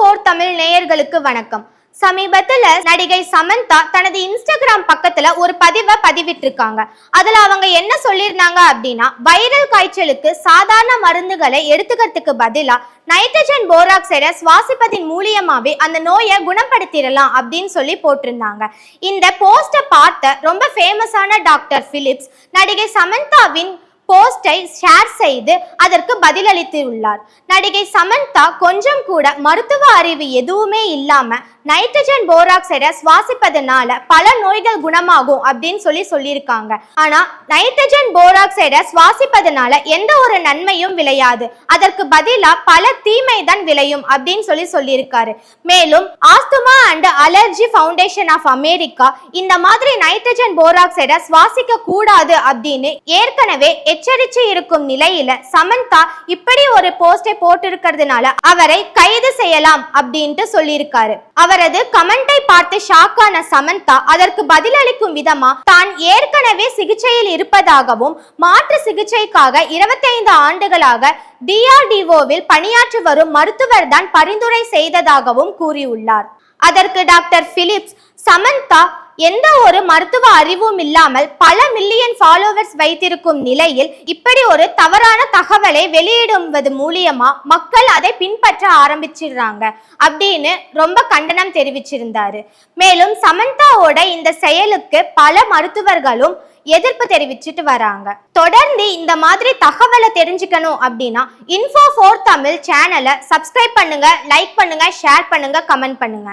Four Tamil நேயர்களுக்கு வணக்கம். சமீபத்துல நடிகை சமந்தா தனது இன்ஸ்டாகிராம் பக்கத்துல ஒரு பதிவை பதிவிட்டிருக்காங்க. அதுல அவங்க என்ன சொல்லியிருந்தாங்க அப்படின்னா வைரல் காய்ச்சலுக்கு சாதாரண மருந்துகளை எடுத்துக்கிறதுக்கு பதிலா நைட்ரஜன் போராக்சைடை சுவாசிப்பதின் மூலியமாவே அந்த நோயை குணப்படுத்திடலாம் அப்படின்னு சொல்லி போட்டிருந்தாங்க. இந்த போஸ்டை பார்த்த ரொம்ப ஃபேமஸான டாக்டர் பிலிப்ஸ் நடிகை சமந்தாவின் போஸ்டை ஷேர் செய்து அதற்கு பதிலளித்துள்ளார். நடிகை சமந்தா கொஞ்சம் கூட மருத்துவ அறிவு எதுவுமே இல்லாம நைட்ரஜன் போராக்சைடை சுவாசிப்பதனால பல நோய்கள் குணமாகும் அப்படின்னு சொல்லி சொல்லியிருக்காங்க. ஆனா நைட்ரஜன் போராக்சைடை சுவாசிப்பதனால எந்த ஒரு நன்மையும் விளையாது. அதற்கு பதிலா பல தீமை தான் விளையும் அப்படின்னு சொல்லி சொல்லியிருக்காரு. மேலும் asthma and allergy foundation of America இந்த மாதிரி நைட்ரஜன் போராக்சைடை சுவாசிக்க கூடாது அப்படின்னு ஏற்கனவே எச்சரிச்சு இருக்கும் நிலையில சமந்தா இப்படி ஒரு போஸ்டை போட்டிருக்கிறதுனால அவரை கைது செய்யலாம் அப்படின்ட்டு சொல்லியிருக்காரு. அவரது கமெண்டை பார்த்து ஷாக்கான சமந்தா அதற்கு பதிலளிக்கும் விதமா தான் ஏற்கனவே சிகிச்சையில் இருப்பதாகவும் மாற்று சிகிச்சைக்காக 25 ஆண்டுகளாக டிஆர்டிஓவில் பணியாற்றி வரும் மருத்துவர் தான் பரிந்துரை செய்ததாகவும் கூறியுள்ளார். அதற்கு டாக்டர் பிலிப்ஸ் சமந்தா எந்த ஒரு மருத்துவ அறிவும் இல்லாமல் பல மில்லியன் ஃபாலோவர்ஸ் வைத்திருக்கும் நிலையில் இப்படி ஒரு தவறான தகவலை வெளியிடுவது மூலியமா மக்கள் அதை பின்பற்ற ஆரம்பிச்சிடுறாங்க அப்படின்னு ரொம்ப கண்டனம் தெரிவிச்சிருந்தாரு. மேலும் சமந்தாவோட இந்த செயலுக்கு பல மருத்துவர்களும் எதிர்ப்பு தெரிவிச்சிட்டு வராங்க. தொடர்ந்து இந்த மாதிரி தகவலை தெரிஞ்சுக்கணும் அப்படின்னா இன்ஃபோ ஃபோர் தமிழ் சேனலை சப்ஸ்கிரைப் பண்ணுங்க லைக் பண்ணுங்க ஷேர் பண்ணுங்க கமெண்ட் பண்ணுங்க.